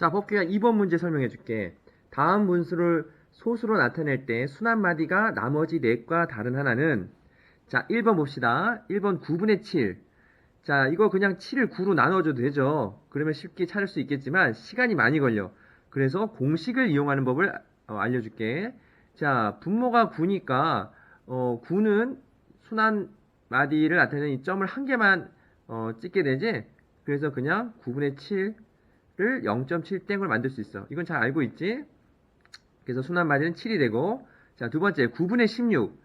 자, 법규야 2번 문제 설명해 줄게. 다음 문수를 소수로 나타낼 때 순한 마디가 나머지 넷과 다른 하나는 자, 1번 봅시다. 1번 9분의 7. 자, 이거 그냥 7을 9로 나눠줘도 되죠. 그러면 쉽게 찾을 수 있겠지만 시간이 많이 걸려. 그래서 공식을 이용하는 법을 어, 알려줄게. 자, 분모가 9니까 어, 9는 순한 마디를 나타내는 이 점을 한 개만 어, 찍게 되지. 그래서 그냥 9분의 7 을 0.7땡으로 만들 수 있어. 이건 잘 알고 있지? 그래서 순한 마디는 7이 되고 자, 두 번째 9분의 16.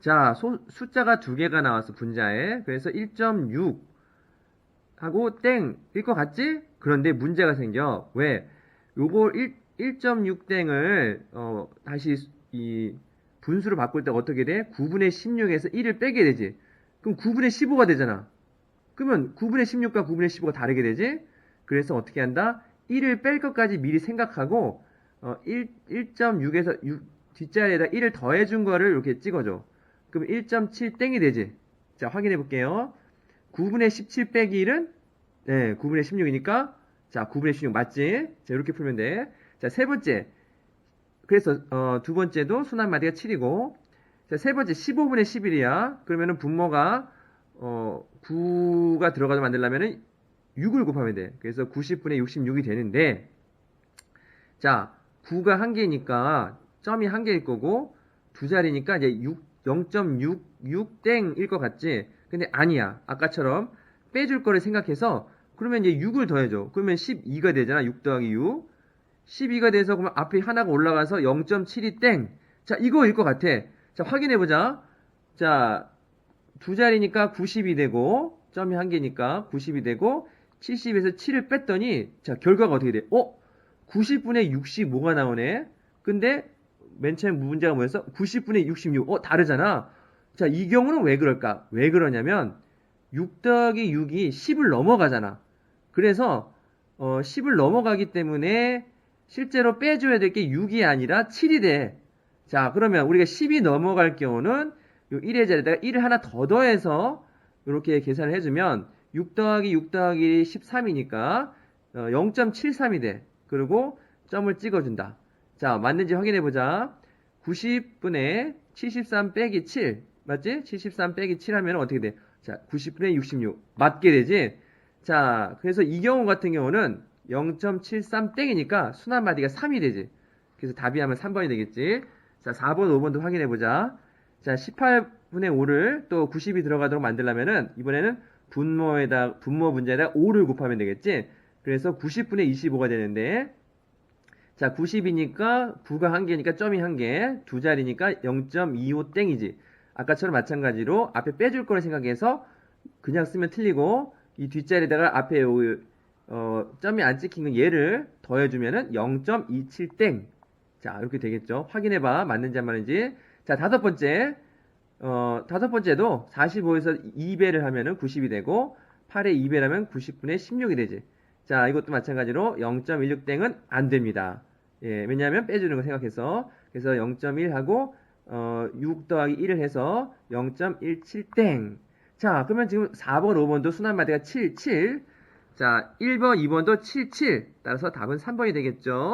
자, 소- 숫자가 두 개가 나왔어, 분자에. 그래서 1.6 하고 땡일 것 같지? 그런데 문제가 생겨. 왜? 요걸 1.6 땡을 어, 다시 이 분수로 바꿀 때 어떻게 돼? 9분의 16에서 1을 빼게 되지. 그럼 9분의 15가 되잖아. 그러면 9분의 16과 9분의 15가 다르게 되지? 그래서 어떻게 한다? 1을 뺄 것까지 미리 생각하고 어, 1, 1.6에서 6, 뒷자리에다 1을 더해준 거를 이렇게 찍어줘. 그럼 1.7 땡이 되지. 자, 확인해 볼게요. 9분의 17 빼기 1은 네, 9분의 16이니까 자, 9분의 16 맞지? 자, 이렇게 풀면 돼. 자, 세 번째. 그래서 어, 두 번째도 순한 마디가 7이고 자, 세 번째 15분의 11이야. 그러면은 분모가 어, 9가 들어가서 만들려면은 6을 곱하면 돼. 그래서 90분의 66이 되는데 자, 9가 한 개니까 점이 한 개일 거고 두 자리니까 이제 6 0.66땡일 것 같지? 근데 아니야. 아까처럼 빼줄 거를 생각해서 그러면 이제 6을 더해줘. 그러면 12가 되잖아. 6 더하기 6. 12가 돼서 그러면 앞에 하나가 올라가서 0.7이 땡. 자, 이거일 것 같아. 자, 확인해 보자. 자, 두 자리니까 90이 되고 점이 한 개니까 90이 되고 70에서 7을 뺐더니 자, 결과가 어떻게 돼? 어? 90분의 65가 나오네. 근데 맨 처음 문제가 뭐였어? 90분의 66. 어, 다르잖아. 자, 이 경우는 왜 그럴까? 왜 그러냐면 6 더하기 6이 10을 넘어가잖아. 그래서 어, 10을 넘어가기 때문에 실제로 빼줘야 될 게 6이 아니라 7이 돼. 자, 그러면 우리가 10이 넘어갈 경우는 요 1의 자리에다가 1을 하나 더 더해서 이렇게 계산을 해주면 6 더하기 6 더하기 13이니까 0.73이 돼. 그리고 점을 찍어준다. 자, 맞는지 확인해 보자. 90분의 73 빼기 7. 맞지? 73 빼기 7 하면 어떻게 돼? 자, 90분의 66. 맞게 되지? 자, 그래서 이 경우 같은 경우는 0.73 땡이니까 순한 마디가 3이 되지. 그래서 답이 하면 3번이 되겠지. 자, 4번, 5번도 확인해 보자. 자, 18분의 5를 또 90이 들어가도록 만들려면은 이번에는 분모에다 분모 분자에다 5를 곱하면 되겠지. 그래서 90분의 25가 되는데 자, 90이니까 9가 한 개니까 점이 한 개, 두 자리니까 0.25 땡이지. 아까처럼 마찬가지로 앞에 빼줄 거를 생각해서 그냥 쓰면 틀리고 이 뒷자리에다가 앞에 요, 어, 점이 안 찍힌 건 얘를 더해주면은 0.27 땡. 자, 이렇게 되겠죠. 확인해봐. 맞는지 안 맞는지. 자, 다섯 번째. 어, 다섯 번째도 45에서 2배를 하면은 90이 되고 8에 2배를 하면 90분의 16이 되지. 자, 이것도 마찬가지로 0.16땡은 안 됩니다. 예, 왜냐하면 빼주는 거 생각해서. 그래서 0.1 하고, 어, 6 더하기 1을 해서 0.17땡. 자, 그러면 지금 4번, 5번도 순한 마디가 7, 7. 자, 1번, 2번도 7, 7. 따라서 답은 3번이 되겠죠.